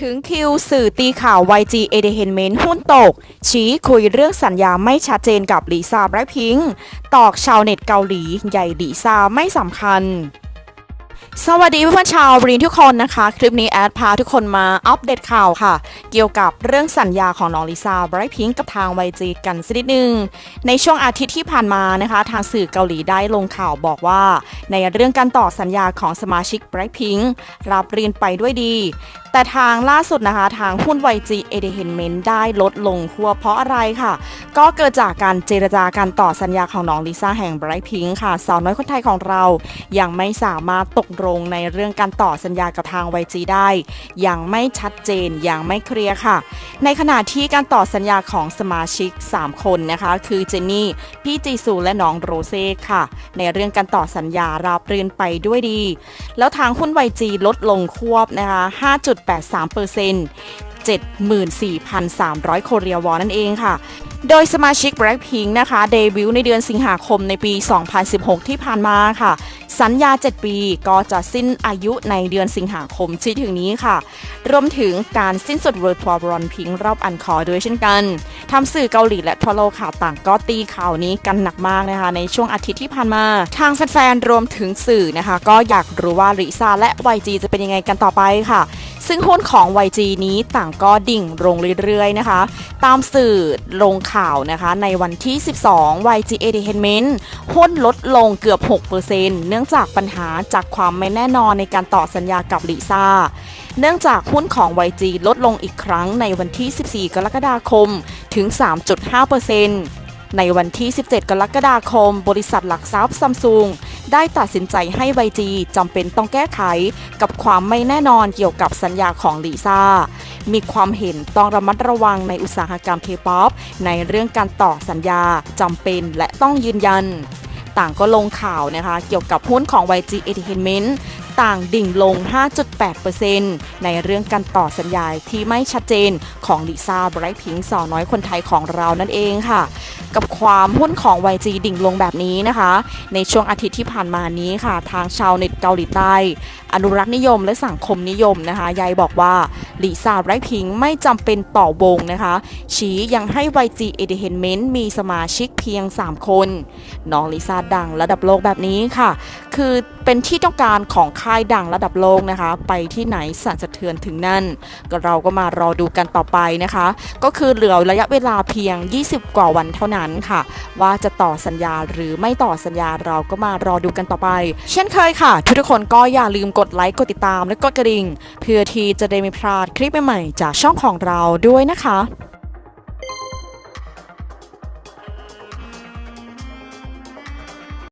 ถึงคิวสื่อตีข่าว YG Entertainment หุ้นตก ชี้คุยเรื่องสัญญาไม่ชัดเจนกับลีซ่าแบล็คพิงค์ตอกชาวเน็ตเกาหลี ใหญ่ลีซ่าไม่สำคัญ สวัสดีเพื่อนชาวบรีนทุกคนนะคะ คลิปนี้แอดพาทุกคนมาอัปเดตข่าวค่ะ เกี่ยวกับเรื่องสัญญาของน้องลิซ่าไบรท์พิงกับทาง YG กันสักนิดนึง ในช่วงอาทิตย์ที่ผ่านมานะคะ ทางสื่อเกาหลีได้ลงข่าวบอกว่า ในเรื่องการต่อสัญญาของสมาชิกไบรท์พิงรับเรียนไปด้วยดี แต่ทางล่าสุดนะคะ ทางหุ้น YG Entertainment ได้ลดลงหัวเพราะอะไรค่ะ ก็เกิดจากการเจรจาการต่อสัญญาของน้องลิซ่าแห่ง Bright ค่ะ สาวน้อยคนไทยของเรา ยังไม่สามารถตกลงในเรื่องการต่อสัญญากับทาง YG ได้ ยังไม่ชัดเจน ยังไม่เคลียร์ค่ะ ในขณะที่การต่อสัญญาของสมาชิก 3 คนนะคะ คือเจนนี่ พี่จีซูและน้องโรเซ่ค่ะ ในเรื่องการต่อสัญญาราบรื่นไปด้วยดี แล้วทางหุ้น YG ลดลงควบนะคะ 5.83% 74,300โคเรียวอนนั่นเองค่ะ โดยสมาชิก Blackpink นะคะเดบิวต์ในเดือนสิงหาคมในปี 2016 ที่ผ่านมาค่ะ สัญญา 7 ปีก็จะสิ้นอายุในเดือนสิงหาคมที่ถึงนี้ค่ะ รวมถึงการสิ้นสุด World Tour b r o n Pink รอบอันคอร์ด้วยเช่นกันทำสื่อเกาหลีและทั่วโลกค่ะต่างก็ตีข่าวนี้กันหนักมากนะคะ ในช่วงอาทิตย์ที่ผ่านมา ทางแฟนๆรวมถึงสื่อนะคะ ก็อยากรู้ว่าลิซ่าและ YG จะเป็นยังไงกันต่อไปค่ะ ซึ่งหุ้นของ YG นี้ต่างก็ดิ่งลงเรื่อยๆนะคะ ตามสื่อลงข่าวนะคะในวันที่ 12 YG Entertainment หุ้นลดลงเกือบ 6%เนื่องจากปัญหาจากความไม่แน่นอนในการต่อสัญญากับลิซ่าเนื่องจากหุ้นของ YG ลดลงอีกครั้งในวันที่ 14 กรกฎาคมถึง 3.5%ในวันที่ 17 กรกฎาคม บริษัทหลักทรัพย์ซัมซุง ได้ตัดสินใจให้ YG จีจำเป็นต้องแก้ไข กับความไม่แน่นอนเกี่ยวกับสัญญาของลิซ่า มีความเห็นต้องระมัดระวังในอุตสาหกรรมเคป๊อปในเรื่องการต่อสัญญาจำเป็นและต้องยืนยัน ต่างก็ลงข่าวนะคะเกี่ยวกับหุ้นของ YG Entertainment ต่างดิ่งลง 5.8%ในเรื่องการต่อสัญญาที่ไม่ชัดเจนของลิซ่าไบรท์พิงสาวน้อยคนไทยของเรานั่นเองค่ะ กับความหุ้นของ YG ดิ่งลงแบบนี้นะคะ ในช่วงอาทิตย์ที่ผ่านมานี้ค่ะ ทางชาวเน็ตเกาหลีใต้ อนุรักษ์นิยมและสังคมนิยมนะคะยายบอกว่าลิซ่าไรพิงไม่จำเป็นต่อวงนะคะ ชี้ยังให้ YG Entertainment มีสมาชิกเพียง 3 คน น้องลิซ่าดังระดับโลกแบบนี้ค่ะ คือเป็นที่ต้องการของค่ายดังระดับโลกนะคะ ไปที่ไหนสั่นสะเทือนถึงนั่นก็เราก็มารอดูกันต่อไปนะคะ ก็คือเหลือระยะเวลาเพียง 20 กว่าวันเท่านั้นค่ะ ว่าจะต่อสัญญาหรือไม่ต่อสัญญาเราก็มารอดูกันต่อไป เช่นเคยค่ะ ทุกคนก็อย่าลืมกดไลค์กดติดตามและกดกระดิ่ง เพื่อที่จะได้ไม่พลาดคลิปใหม่ๆจากช่องของเราด้วยนะคะ